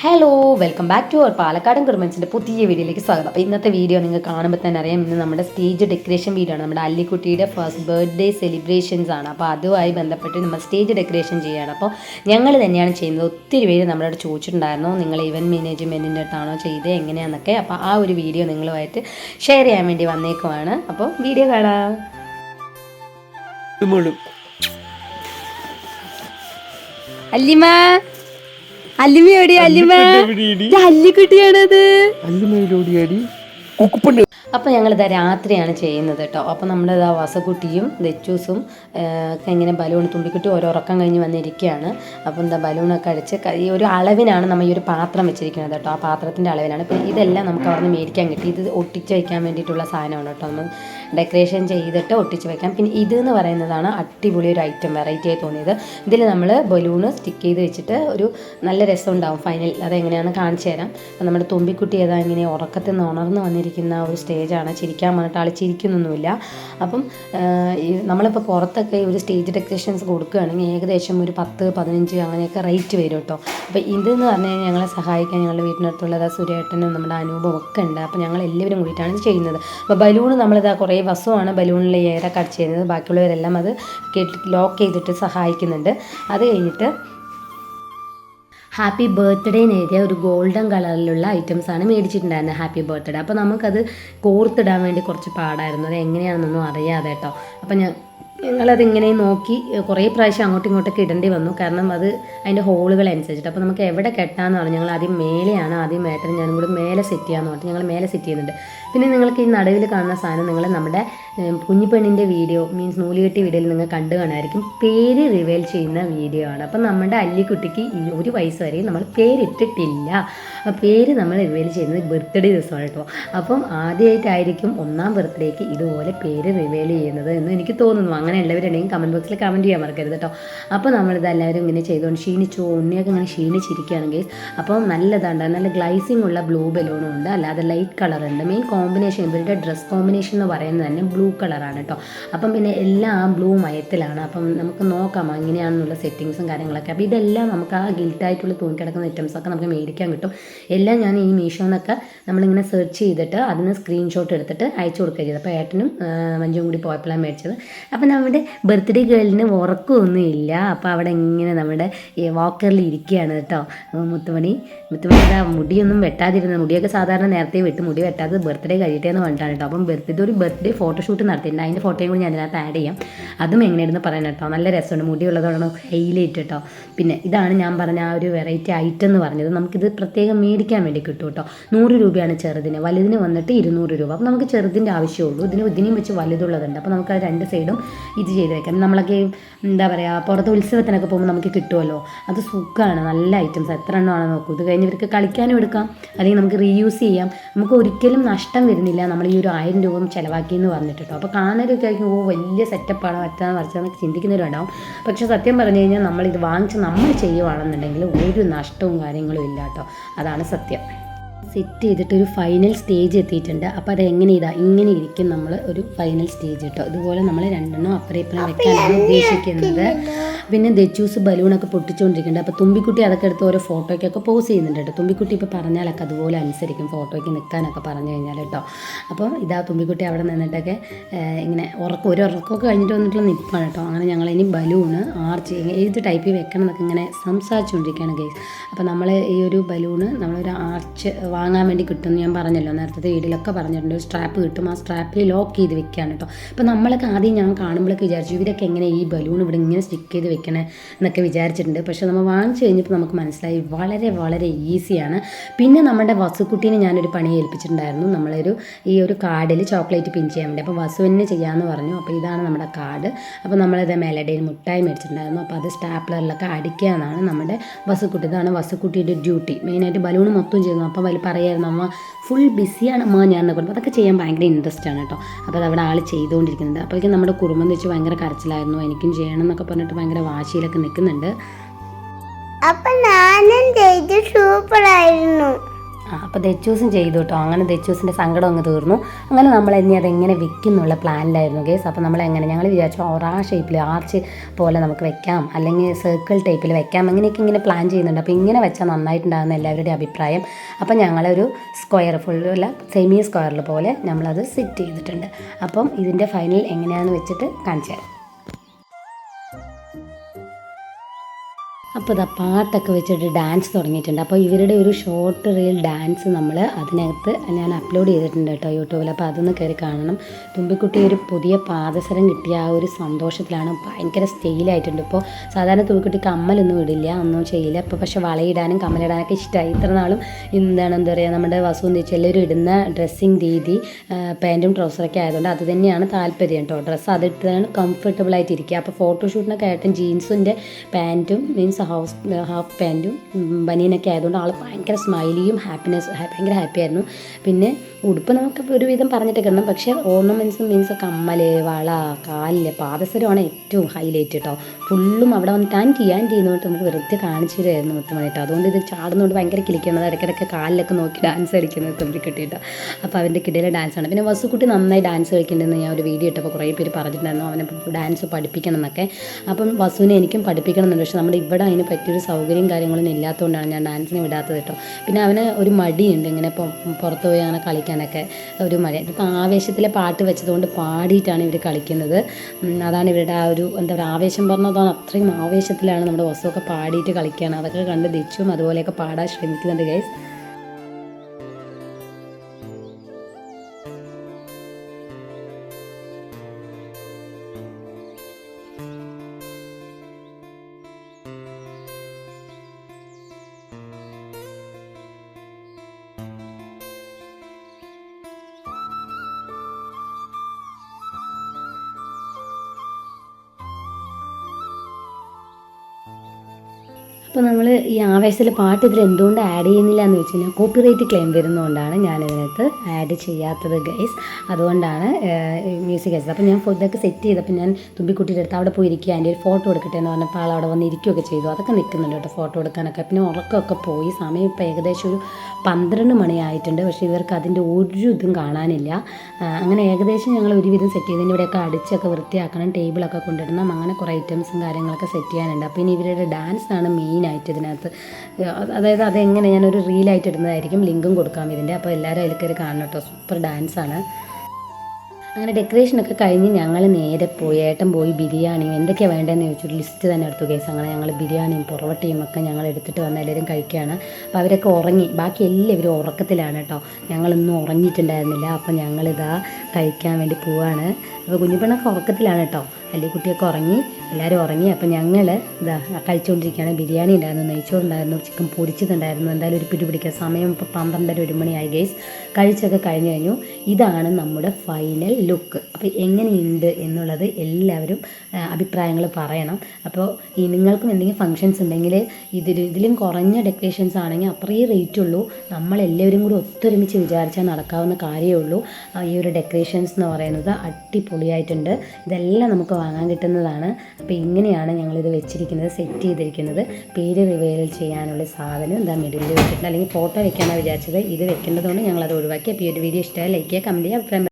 Hello welcome back to our Palakkadan കുടുംബൻസിന്റെ പുതിയ വീഡിയോയിലേക്ക് സ്വാഗതം. അപ്പോൾ ഇന്നത്തെ വീഡിയോ നിങ്ങൾ കാണുമ്പോൾ തന്നെ അറിയാം ഇന്ന് നമ്മുടെ സ്റ്റേജ് ഡെക്കറേഷൻ വീഡിയോ ആണ്. നമ്മുടെ അല്ലിക്കുട്ടിയുടെ ഫസ്റ്റ് ബർത്ത്ഡേ സെലിബ്രേഷൻസ് ആണ്. അപ്പോൾ അതുമായി ബന്ധപ്പെട്ട് നമ്മൾ സ്റ്റേജ് ഡെക്കറേഷൻ ചെയ്യുകയാണ്. അപ്പോൾ ഞങ്ങൾ തന്നെയാണ് ചെയ്യുന്നത്. ഒത്തിരി പേര് നമ്മളോട് ചോദിച്ചിട്ടുണ്ടായിരുന്നു നിങ്ങൾ ഇവന്റ് മാനേജ്മെന്റിന്റെ അടുത്താണോ ചെയ്തത് എങ്ങനെയാണെന്നൊക്കെ അപ്പോൾ ആ ഒരു വീഡിയോ നിങ്ങളുമായിട്ട് ഷെയർ ചെയ്യാൻ വേണ്ടി വന്നേക്കുവാണ്. അപ്പോൾ വീഡിയോ കാണാം. അല്ലിമ അല്ലിമ ഞങ്ങൾ അല്ലിമ ഇത് കുക്കുപ്പണ്ട്. അപ്പോൾ ഞങ്ങളിതാ രാത്രിയാണ് ചെയ്യുന്നത് കേട്ടോ. അപ്പോൾ നമ്മുടെ ഇതാ വസക്കുട്ടിയും ദച്ചൂസും ഒക്കെ ഇങ്ങനെ ബലൂൺ തുമ്പിക്കുട്ടി ഓരോ ഉറക്കം കഴിഞ്ഞ് വന്നിരിക്കുകയാണ്. അപ്പോൾ എന്താ ബലൂണൊക്കെ അടിച്ച് ഈ ഒരു അളവിനാണ് നമ്മൾ ഈ ഒരു പാത്രം വെച്ചിരിക്കുന്നത് കേട്ടോ. ആ പാത്രത്തിന്റെ അളവിനാണ് പിന്നെ ഇതെല്ലാം നമുക്ക് അവിടെ നിന്ന് മേടിക്കാൻ കിട്ടി. ഇത് ഒട്ടിച്ച് വയ്ക്കാൻ വേണ്ടിയിട്ടുള്ള സാധനമാണ് കേട്ടോ. നമ്മൾ ഡെക്കറേഷൻ ചെയ്തിട്ട് ഒട്ടിച്ച് വെക്കാം. പിന്നെ ഇത് എന്ന് പറയുന്നതാണ് അടിപൊളി ഒരു ഐറ്റം വെറൈറ്റി ആയി തോന്നിയത്. ഇതിൽ നമ്മൾ ബലൂണ് സ്റ്റിക്ക് ചെയ്ത് വെച്ചിട്ട് ഒരു നല്ല രസം ഉണ്ടാവും ഫൈനൽ അതെങ്ങനെയാണ് കാണിച്ചു തരാം. അപ്പം നമ്മുടെ തുമ്പിക്കുട്ടി ഏതാ ഇങ്ങനെ ഉറക്കത്തിൽ നിന്ന് ഉണർന്ന് വന്നിരിക്കുന്ന ഒരു സ്റ്റേജാണ് ചിരിക്കാൻ വന്നിട്ട് ആൾ ചിരിക്കുന്നൊന്നുമില്ല. അപ്പം നമ്മളിപ്പോൾ പുറത്തൊക്കെ ഒരു സ്റ്റേജ് ഡെക്കറേഷൻസ് കൊടുക്കുകയാണെങ്കിൽ ഏകദേശം ഒരു പത്ത് പതിനഞ്ച് അങ്ങനെയൊക്കെ റേറ്റ് വരും കേട്ടോ. അപ്പോൾ ഇതെന്ന് പറഞ്ഞു കഴിഞ്ഞാൽ ഞങ്ങളെ സഹായിക്കാൻ ഞങ്ങളുടെ വീട്ടിനടുത്തുള്ളത് സുരേട്ടനും നമ്മുടെ അനൂപം ഒക്കെ ഉണ്ട്. അപ്പോൾ ഞങ്ങൾ എല്ലാവരും കൂടിയിട്ടാണ് ചെയ്യുന്നത്. അപ്പോൾ ബലൂൺ നമ്മളിതാ കുറേ വസമാണ് ബലൂണിൽ ഏറെ കട്ട് ചെയ്യുന്നത്. ബാക്കിയുള്ളവരെല്ലാം അത് ലോക്ക് ചെയ്തിട്ട് സഹായിക്കുന്നുണ്ട്. അത് കഴിഞ്ഞിട്ട് ഹാപ്പി ബർത്ത്ഡേന്ന് എഴുതിയ ഒരു ഗോൾഡൻ കളറിലുള്ള ഐറ്റംസ് ആണ് മേടിച്ചിട്ടുണ്ടായിരുന്നത് ഹാപ്പി ബർത്ത്ഡേ. അപ്പോൾ നമുക്കത് കോർത്തിടാൻ വേണ്ടി കുറച്ച് പാടായിരുന്നു. അത് എങ്ങനെയാണെന്നൊന്നും അറിയാതെ കേട്ടോ. അപ്പോൾ ഞാൻ ഞങ്ങളതിങ്ങനെ നോക്കി കുറേ പ്രാവശ്യം അങ്ങോട്ടും ഇങ്ങോട്ടൊക്കെ ഇടേണ്ടി വന്നു. കാരണം അത് അതിന്റെ ഹോളുകൾ അനുസരിച്ചിട്ട്. അപ്പോൾ നമുക്ക് എവിടെ കെട്ടാന്ന് പറഞ്ഞു. ഞങ്ങൾ ആദ്യം മേലെയാണ് ആദ്യം മേട്ടൻ ഞാനും കൂടി മേലെ സെറ്റ് ചെയ്യാമെന്ന് പറഞ്ഞിട്ട് ഞങ്ങൾ മേലെ സെറ്റ് ചെയ്യുന്നുണ്ട്. പിന്നെ നിങ്ങൾക്ക് ഈ നടുവിൽ കാണുന്ന സാധനം നിങ്ങൾ നമ്മുടെ കുഞ്ഞിപ്പെണ്ണിന്റെ വീഡിയോ മീൻസ് നൂലുകെട്ടി വീഡിയോയിൽ നിങ്ങൾ കണ്ടു കാണുമായിരിക്കും. പേര് റിവീൽ ചെയ്യുന്ന വീഡിയോ ആണ്. അപ്പം നമ്മുടെ അല്ലിക്കുട്ടിക്ക് ഒരു വയസ്സ് വരെയും നമ്മൾ പേരിട്ടിട്ടില്ല. പേര് നമ്മൾ റിവീൽ ചെയ്യുന്നത് ബർത്ത്ഡേ ദിവസമാണ് കേട്ടോ. അപ്പം ആദ്യമായിട്ടായിരിക്കും ഒന്നാം ബർത്ത്ഡേക്ക് ഇതുപോലെ പേര് റിവീൽ ചെയ്യുന്നത് എന്ന് എനിക്ക് തോന്നുന്നു. അങ്ങനെ ഉള്ളവരുണ്ടെങ്കിൽ കമന്റ് ബോക്സിൽ കമന്റ് ചെയ്യാൻ മറക്കരുത് കേട്ടോ. അപ്പോൾ നമ്മളിത് എല്ലാവരും ഇങ്ങനെ ചെയ്തുകൊണ്ട് ക്ഷീണിച്ചു ഉണ്ണിയൊക്കെ ഇങ്ങനെ ക്ഷീണിച്ചിരിക്കുകയാണെങ്കിൽ അപ്പം നല്ലതാണ് നല്ല ഗ്ലൈസിംഗ് ഉള്ള ബ്ലൂ ബലൂണും ഉണ്ട്. അല്ലാതെ ലൈറ്റ് കളർ ഉണ്ട്. മെയിൻ കോമ്പിനേഷൻ ഇവരുടെ ഡ്രസ് കോമ്പിനേഷൻ എന്ന് പറയുന്നത് തന്നെ ബ്ലൂ കളറാണ് കേട്ടോ അപ്പം പിന്നെ എല്ലാം ബ്ലൂ മയത്തിലാണ്. അപ്പം നമുക്ക് നോക്കാം അങ്ങനെയാണെന്നുള്ള സെറ്റിങ്സും കാര്യങ്ങളൊക്കെ. അപ്പോൾ ഇതെല്ലാം നമുക്ക് ആ ഗിൽട്ടായിട്ടുള്ള തൂങ്ങിക്കിടക്കുന്ന ഐറ്റംസൊക്കെ നമുക്ക് മേടിക്കാൻ കിട്ടും. എല്ലാം ഞാൻ ഈ മീഷോന്നൊക്കെ നമ്മളിങ്ങനെ സെർച്ച് ചെയ്തിട്ട് അതിന് സ്ക്രീൻഷോട്ട് എടുത്തിട്ട് അയച്ചു കൊടുക്കുക ചെയ്തത് അപ്പോൾ ഏട്ടനും മഞ്ചും കൂടി പോയപ്പോഴാണ് മേടിച്ചത്. അപ്പോൾ നമ്മുടെ ബർത്ത്ഡേ ഗേളിന് ഉറക്കമൊന്നും ഇല്ല അപ്പോൾ അവിടെ ഇങ്ങനെ നമ്മുടെ വാക്കറിൽ ഇരിക്കുകയാണ് കേട്ടോ മുത്തുമണി. മുത്തുമണി മുടിയൊന്നും വെട്ടാതിരുന്ന മുടിയൊക്കെ സാധാരണ നേരത്തെ വിട്ട് മുടി വെട്ടാതെ ബർത്ത്ഡേ കഴിയട്ടെ എന്ന് പറഞ്ഞിട്ടാണ് കേട്ടോ. അപ്പം ബർത്ത്ഡേ ഒരു ബർത്ത്ഡേ ഫോട്ടോഷൂട്ട് നടത്തിയിട്ടുണ്ട് അതിന്റെ ഫോട്ടോയും കൂടി ഞാൻ അതിനകത്ത് ആഡ് ചെയ്യാം. അതും എങ്ങനെയായിരുന്നു പറയാൻ കേട്ടോ. നല്ല രസമുണ്ട്. മുടി ഉള്ളതാണ് ഹൈലൈറ്റ് കേട്ടോ പിന്നെ ഇതാണ് ഞാൻ പറഞ്ഞ ആ ഒരു വെറൈറ്റി ഐറ്റം എന്ന് പറഞ്ഞത്. നമുക്കിത് പ്രത്യേകം മേടിക്കാൻ വേണ്ടി കിട്ടും കേട്ടോ. നൂറ് രൂപയാണ് ചെറുതിന്. വലുതിന് വന്നിട്ട് ഇരുന്നൂറ് രൂപ. അപ്പം നമുക്ക് ചെറുതിന്റെ ആവശ്യമുള്ളൂ ഇതിന് ഇതിനെയും വെച്ച് വലുതുള്ളതുണ്ട്. അപ്പോൾ നമുക്ക് രണ്ട് സൈഡും ഇത് ചെയ്ത് വെക്കാം. നമ്മളൊക്കെ എന്താ പറയുക പുറത്ത് ഉത്സവത്തിനൊക്കെ പോകുമ്പോൾ നമുക്ക് കിട്ടുമല്ലോ അത് സുഖമാണ് നല്ല ഐറ്റംസ് എത്ര എണ്ണമാണ് നോക്കൂ. ഇത് കഴിഞ്ഞ് ഇവർക്ക് കളിക്കാനും എടുക്കാം. അല്ലെങ്കിൽ നമുക്ക് റീയൂസ് ചെയ്യാം. നമുക്ക് ഒരിക്കലും നഷ്ടം വരുന്നില്ല. നമ്മൾ ഈ ഒരു ആയിരം രൂപ ചിലവാക്കി എന്ന് പറഞ്ഞിട്ട് കേട്ടോ അപ്പോൾ കാണാനൊക്കെ ആയിരിക്കും ഓ വലിയ സെറ്റപ്പാണ് മറ്റാന്ന് മറിച്ചതെന്നൊക്കെ ചിന്തിക്കുന്നവരുണ്ടാവും. പക്ഷേ സത്യം പറഞ്ഞു കഴിഞ്ഞാൽ നമ്മൾ ഇത് വാങ്ങിച്ച് നമ്മൾ ചെയ്യുവാണെന്നുണ്ടെങ്കിൽ ഒരു നഷ്ടവും കാര്യങ്ങളും ഇല്ല കേട്ടോ അതാണ് സത്യം. സെറ്റ് ചെയ്തിട്ട് ഒരു ഫൈനൽ സ്റ്റേജ് എത്തിയിട്ടുണ്ട്. അപ്പോൾ അത് എങ്ങനെ ഇതാ? ഇങ്ങനെ ഇരിക്കും നമ്മൾ ഒരു ഫൈനൽ സ്റ്റേജ് കേട്ടോ ഇതുപോലെ നമ്മൾ രണ്ടെണ്ണം അപ്പുറം ഇപ്പുറം വെക്കാനാണ് ഉദ്ദേശിക്കുന്നത്. പിന്നെ ദച്ചൂസ് ബലൂണൊക്കെ പൊട്ടിച്ചുകൊണ്ടിരിക്കുന്നുണ്ട് അപ്പോൾ തുമ്പിക്കുട്ടി അതൊക്കെ എടുത്ത് ഓരോ ഫോട്ടോയ്ക്കൊക്കെ പോസ് ചെയ്യുന്നുണ്ട് കേട്ടോ തുമ്പിക്കുട്ടി ഇപ്പോൾ പറഞ്ഞാലൊക്കെ അതുപോലെ അനുസരിക്കും ഫോട്ടോയ്ക്ക് നിൽക്കാനൊക്കെ പറഞ്ഞു കഴിഞ്ഞാൽ കേട്ടോ അപ്പോൾ ഇതാ തുമ്പിക്കുട്ടി അവിടെ നിന്നിട്ടൊക്കെ ഇങ്ങനെ ഉറക്കം ഒരു ഉറക്കമൊക്കെ കഴിഞ്ഞിട്ട് വന്നിട്ടുള്ള നിൽപ്പാണ് കേട്ടോ അങ്ങനെ ഞങ്ങൾ ഇനി ബലൂണ് ആർച്ച് ഏത് ടൈപ്പിൽ വെക്കണം എന്നൊക്കെ ഇങ്ങനെ സംസാരിച്ചുകൊണ്ടിരിക്കുകയാണ് ഗൈസ് അപ്പോൾ നമ്മൾ ഈ ഒരു ബലൂണ് നമ്മളൊരു ആർച്ച് വാങ്ങാൻ വേണ്ടി കിട്ടുമെന്ന് ഞാൻ പറഞ്ഞല്ലോ. നേരത്തെ വീഡിയോയിലൊക്കെ പറഞ്ഞിട്ടുണ്ട്. ഒരു സ്ട്രാപ്പ് കിട്ടും. ആ സ്ട്രാപ്പിൽ ലോക്ക് ചെയ്ത് വെക്കുകയാണ് കേട്ടോ അപ്പോൾ നമ്മളൊക്കെ ആദ്യം ഞാൻ കാണുമ്പോഴൊക്കെ വിചാരിച്ചു ഇവരൊക്കെ എങ്ങനെ ഈ ബലൂൺ ഇവിടെ ഇങ്ങനെ സ്റ്റിക്ക് ചെയ്ത് വെക്കണേ? എന്നൊക്കെ വിചാരിച്ചിട്ടുണ്ട്. പക്ഷേ നമ്മൾ വാങ്ങിച്ചു കഴിഞ്ഞപ്പോൾ നമുക്ക് മനസ്സിലായി വളരെ വളരെ ഈസിയാണ് പിന്നെ നമ്മുടെ വസുക്കുട്ടീനെ ഞാനൊരു പണി ഏൽപ്പിച്ചിട്ടുണ്ടായിരുന്നു. നമ്മളൊരു ഈ ഒരു കാർഡിൽ ചോക്ലേറ്റ് പിൻ ചെയ്യാൻ വേണ്ടി. അപ്പോൾ വസുവിനെ ചെയ്യാമെന്ന് പറഞ്ഞു. അപ്പോൾ ഇതാണ് നമ്മുടെ കാർഡ്. അപ്പോൾ നമ്മളിത് മെലഡിയിൽ മുട്ടായി മേടിച്ചിട്ടുണ്ടായിരുന്നു. അപ്പോൾ അത് സ്റ്റാപ്ലറിലൊക്കെ അടിക്കുക എന്നാണ് നമ്മുടെ വസുക്കുട്ടി ഇതാണ് വസുക്കുട്ടിയുടെ ഡ്യൂട്ടി മെയിനായിട്ട് ബലൂൺ മൊത്തം ചെയ്യുന്നു. അപ്പോൾ വലിയ പറയായിരുന്നു അമ്മ ഫുൾ ബിസിയാണ് അമ്മ ഞാൻ എന്നൊക്കെ പറഞ്ഞു. അതൊക്കെ ചെയ്യാൻ ഭയങ്കര ഇൻട്രസ്റ്റ് ആണ് കേട്ടോ അപ്പോൾ അത് അവിടെ ആൾ ചെയ്തുകൊണ്ടിരിക്കുന്നത്. അപ്പോഴേക്കും നമ്മുടെ കുടുംബം എന്ന് വെച്ച് ഭയങ്കര കരച്ചിലായിരുന്നു. എനിക്കും ചെയ്യണം എന്നൊക്കെ പറഞ്ഞിട്ട് ഭയങ്കര വാശിയിലൊക്കെ നിൽക്കുന്നുണ്ട്. അപ്പം ഞാനും ചെയ്ത് സൂപ്പറായിരുന്നു അപ്പോൾ ദച്ചൂസും ചെയ്തു കേട്ടോ. അങ്ങനെ ദച്ചൂസിന്റെ സങ്കടം അങ്ങ് തീർന്നു. അങ്ങനെ നമ്മൾ ഇനി അതെങ്ങനെ വെക്കും എന്നുള്ള പ്ലാനിലായിരുന്നു കേസ് അപ്പോൾ നമ്മൾ എങ്ങനെ ഞങ്ങൾ വിചാരിച്ചു ഒറാ ഷേപ്പിൽ ആർച്ച് പോലെ നമുക്ക് വെക്കാം അല്ലെങ്കിൽ സർക്കിൾ ടൈപ്പിൽ വെക്കാം അങ്ങനെയൊക്കെ ഇങ്ങനെ പ്ലാൻ ചെയ്യുന്നുണ്ട്. അപ്പോൾ ഇങ്ങനെ വെച്ചാൽ നന്നായിട്ടുണ്ടാകുന്ന എല്ലാവരുടെയും അഭിപ്രായം. അപ്പോൾ ഞങ്ങളൊരു സ്ക്വയർ ഫുള്ളല്ല സെമി സ്ക്വയറിൽ പോലെ നമ്മളത് സെറ്റ് ചെയ്തിട്ടുണ്ട്. അപ്പം ഇതിന്റെ ഫൈനൽ എങ്ങനെയാണെന്ന് വെച്ചിട്ട് കാണിച്ചു തരാം. അപ്പോൾ ഇതാ പാട്ടൊക്കെ വെച്ചിട്ട് ഡാൻസ് തുടങ്ങിയിട്ടുണ്ട്. അപ്പോൾ ഇവരുടെ ഒരു ഷോർട്ട് റീൽ ഡാൻസ് നമ്മൾ അതിനകത്ത് ഞാൻ അപ്ലോഡ് ചെയ്തിട്ടുണ്ട് കേട്ടോ യൂട്യൂബിൽ. അപ്പോൾ അതൊന്ന് കയറി കാണണം. തുമ്പിക്കുട്ടി ഒരു പുതിയ പാദസരം കിട്ടിയ ആ ഒരു സന്തോഷത്തിലാണ്. ഭയങ്കര സ്റ്റെയിലായിട്ടുണ്ട് ഇപ്പോൾ സാധാരണ തുമ്പിക്കുട്ടി കമ്മലൊന്നും ഇടില്ല ഒന്നും ചെയ്യില്ല. അപ്പോൾ പക്ഷെ വളയിടാനും കമ്മലിടാനൊക്കെ ഇഷ്ടമായി ഇത്ര നാളും എന്താണ് എന്താ പറയുക നമ്മുടെ വസു വെച്ചാൽ എല്ലാവരും ഇടുന്ന ഡ്രസ്സിങ് രീതി പാന്റും ട്രൗസറൊക്കെ ആയതുകൊണ്ട് അത് തന്നെയാണ് താല്പര്യം കേട്ടോ. ഡ്രസ്സ് അതിട്ടാണ് കംഫർട്ടബിൾ ആയിട്ട് ഇരിക്കുക അപ്പോൾ ഫോട്ടോഷൂട്ടിനൊക്കെ ആയിട്ടും ജീൻസിന്റെ പാന്റും മീൻസ് ഹൗസ് ഹാഫ് പാന്റും ബനിയനൊക്കെ ആയതുകൊണ്ട് ആൾ ഭയങ്കര സ്മൈലിയും ഹാപ്പിനെസ് ഭയങ്കര ഹാപ്പി ആയിരുന്നു. പിന്നെ ഉടുപ്പ് നമുക്ക് ഒരുവിധം പറഞ്ഞിട്ട് കിടണം പക്ഷേ ഓർണമെന്റ്സ് മീൻസ് കമ്മൽ വള കാലിൽ പാദസരമാണ് ഏറ്റവും ഹൈലൈറ്റ് കേട്ടോ ഫുള്ളും അവിടെ വന്ന് ടാൻ ചെയ്യാൻ ചെയ്യുന്നതുകൊണ്ട് നമുക്ക് വെറുതെ കാണിച്ചു തരുമായിരുന്നു മൊത്തമായിട്ട് അതുകൊണ്ട് ഇത് ചാടുന്നതുകൊണ്ട് ഭയങ്കര കിളിക്കുന്നത് ഇടയ്ക്കിടയ്ക്ക് കാലിലൊക്കെ നോക്കി ഡാൻസ് കളിക്കുന്നത് തുമ്പി കിട്ടിയിട്ട്. അപ്പോൾ അവന്റെ കിടയിലെ ഡാൻസാണ് പിന്നെ വസുക്കുട്ടി നന്നായി ഡാൻസ് കളിക്കുന്നുണ്ടെന്ന് ഞാൻ ഒരു വീഡിയോ ഇട്ടപ്പോൾ കുറേ പേര് പറഞ്ഞിട്ടുണ്ടായിരുന്നു. അവനെ ഡാൻസ് പഠിപ്പിക്കണം എന്നൊക്കെ. അപ്പം വസുവിനെ എനിക്കും പഠിപ്പിക്കണം എന്നുണ്ട്. പക്ഷേ നമ്മുടെ ഇവിടെ അതിന് പറ്റിയൊരു സൗകര്യം കാര്യങ്ങളൊന്നും ഇല്ലാത്തതുകൊണ്ടാണ് ഞാൻ ഡാൻസിന് വിടാത്തത് കേട്ടോ. പിന്നെ അവന് ഒരു മടിയുണ്ട് ഇങ്ങനെ പുറത്ത് പോയി അങ്ങനെ കളിക്കാനൊക്കെ. ഒരു മടി. ഇപ്പം ആവേശത്തിലെ പാട്ട് വെച്ചതുകൊണ്ട് പാടിയിട്ടാണ് ഇവർ കളിക്കുന്നത്. അതാണ് ഇവരുടെ ആ ഒരു എന്താ പറയുക ആവേശം പറഞ്ഞതാണ് അത്രയും ആവേശത്തിലാണ് നമ്മുടെ വസ്തുവൊക്കെ പാടിയിട്ട് കളിക്കുകയാണ് അതൊക്കെ കണ്ട് ദിച്ചും അതുപോലെയൊക്കെ പാടാൻ ശ്രമിക്കുന്നുണ്ട് ഗൈസ്. അപ്പോൾ നമ്മൾ ഈ ആവേശത്തിൽ പാട്ട് ഇതിൽ എന്തുകൊണ്ട് ആഡ് ചെയ്യുന്നില്ല എന്ന് വെച്ച് കഴിഞ്ഞാൽ കോപ്പിറൈറ്റ് ക്ലെയിം വരുന്നതുകൊണ്ടാണ് ഞാൻ ഇതിനകത്ത് ആഡ് ചെയ്യാത്തത് ഗൈസ് അതുകൊണ്ടാണ് മ്യൂസിക് ഗൈസ് അപ്പോൾ ഞാൻ ഇതൊക്കെ സെറ്റ് ചെയ്തപ്പോൾ ഞാൻ തുമ്പിക്കുട്ടിയുടെ അടുത്ത് അവിടെ പോയി ഇരിക്കുക എന്റെ ഒരു ഫോട്ടോ എടുക്കട്ടെ എന്ന് പറഞ്ഞപ്പോൾ ആൾ അവിടെ വന്ന് ഇരിക്കുകയൊക്കെ ചെയ്തു. അതൊക്കെ നിൽക്കുന്നുണ്ട് കേട്ടോ ഫോട്ടോ എടുക്കാനൊക്കെ. പിന്നെ ഉറക്കമൊക്കെ പോയി. സമയം ഇപ്പോൾ ഏകദേശം ഒരു പന്ത്രണ്ട് മണിയായിട്ടുണ്ട്. പക്ഷേ ഇവർക്ക് അതിന്റെ ഒരു ഇതും കാണാനില്ല. അങ്ങനെ ഏകദേശം ഞങ്ങൾ ഒരുവിധം സെറ്റ് ചെയ്തതിന്റെ ഇവിടെയൊക്കെ അടിച്ചൊക്കെ വൃത്തിയാക്കണം ടേബിളൊക്കെ കൊണ്ടിടണം. അങ്ങനെ കുറേ ഐറ്റംസും കാര്യങ്ങളൊക്കെ സെറ്റ് ചെയ്യാനുണ്ട്. അപ്പോൾ ഇനി ഇവരുടെ ഡാൻസാണ് ആണ് മെയിനായിട്ട് ഇതിനകത്ത്. അത് അതായത് അതെങ്ങനെ ഞാനൊരു റീലായിട്ട് ഇടുന്നതായിരിക്കും ലിങ്കും കൊടുക്കാം ഇതിന്റെ അപ്പോൾ എല്ലാവരും അതിൽ കയറി കാണണം കേട്ടോ സൂപ്പർ ഡാൻസാണ് അങ്ങനെ ഡെക്കറേഷനൊക്കെ കഴിഞ്ഞ് ഞങ്ങൾ നേരെ പോയി ഏട്ടൻ പോയി ബിരിയാണിയും എന്തൊക്കെയാണ് വേണ്ടതെന്ന് ചോദിച്ചൊരു ലിസ്റ്റ് തന്നെ എടുത്തു കേസ് അങ്ങനെ ഞങ്ങൾ ബിരിയാണിയും പൊറോട്ടയും ഒക്കെ ഞങ്ങൾ എടുത്തിട്ട് വന്ന് എല്ലാവരും കഴിക്കുകയാണ് അപ്പോൾ അവരൊക്കെ ഉറങ്ങി. ബാക്കി എല്ലാവരും ഉറക്കത്തിലാണ് കേട്ടോ ഞങ്ങളൊന്നും ഉറങ്ങിയിട്ടുണ്ടായിരുന്നില്ല. അപ്പോൾ ഞങ്ങളിതാ കഴിക്കാൻ വേണ്ടി പോവാണ്. അപ്പോൾ കുഞ്ഞുപെണ്ണൊക്കെ ഉറക്കത്തിലാണ് കേട്ടോ വലിയ കുട്ടിയൊക്കെ ഉറങ്ങി എല്ലാവരും ഉറങ്ങി. അപ്പം ഞങ്ങൾ ഇതാ കഴിച്ചുകൊണ്ടിരിക്കുകയാണ് ബിരിയാണി ഉണ്ടായിരുന്നു നെയ്ച്ചോറുണ്ടായിരുന്നു ചിക്കൻ പൊരിച്ചതുണ്ടായിരുന്നു. എന്തായാലും ഒരു പിടി പിടിക്കുക സമയം ഇപ്പോൾ പന്ത്രണ്ടര ഒരു മണിയായി ഗൈസ്. കഴിച്ചൊക്കെ കഴിഞ്ഞ് കഴിഞ്ഞു. ഇതാണ് നമ്മുടെ ഫൈനൽ ലുക്ക്. അപ്പോൾ എങ്ങനെയുണ്ട് എന്നുള്ളത് എല്ലാവരും അഭിപ്രായങ്ങൾ പറയണം. അപ്പോൾ ഈ നിങ്ങൾക്കും എന്തെങ്കിലും ഫങ്ഷൻസ് ഉണ്ടെങ്കിൽ ഇതിൽ ഇതിലും കുറഞ്ഞ ഡെക്കറേഷൻസ് ആണെങ്കിൽ അത്രയും റേറ്റ് ഉള്ളൂ. നമ്മളെല്ലാവരും കൂടി ഒത്തൊരുമിച്ച് വിചാരിച്ചാൽ നടക്കാവുന്ന കാര്യമേ ഉള്ളൂ. ഈ ഒരു ഡെക്കറേഷൻസ് എന്ന് പറയുന്നത് അടിപൊളിയായിട്ടുണ്ട്. ഇതെല്ലാം നമുക്ക് വാങ്ങാൻ കിട്ടുന്നതാണ്. അപ്പോൾ ഇങ്ങനെയാണ് ഞങ്ങളിത് വെച്ചിരിക്കുന്നത് സെറ്റ് ചെയ്തിരിക്കുന്നത്. പേര് റിവീൽ ചെയ്യാനുള്ള സാധനം എന്താ മിഡിൽ വെച്ചിട്ടുണ്ട്. അല്ലെങ്കിൽ ഫോട്ടോ വെക്കാനാണ് വിചാരിച്ചത്. ഇത് വെക്കേണ്ടതുകൊണ്ട് ഞങ്ങളത് ഒഴിവാക്കി. അപ്പോൾ ഈ ഒരു വീഡിയോ ഇഷ്ടമായി ലൈക്ക് ചെയ്യുക കമന്റ് ചെയ്യുക അഭിപ്രായം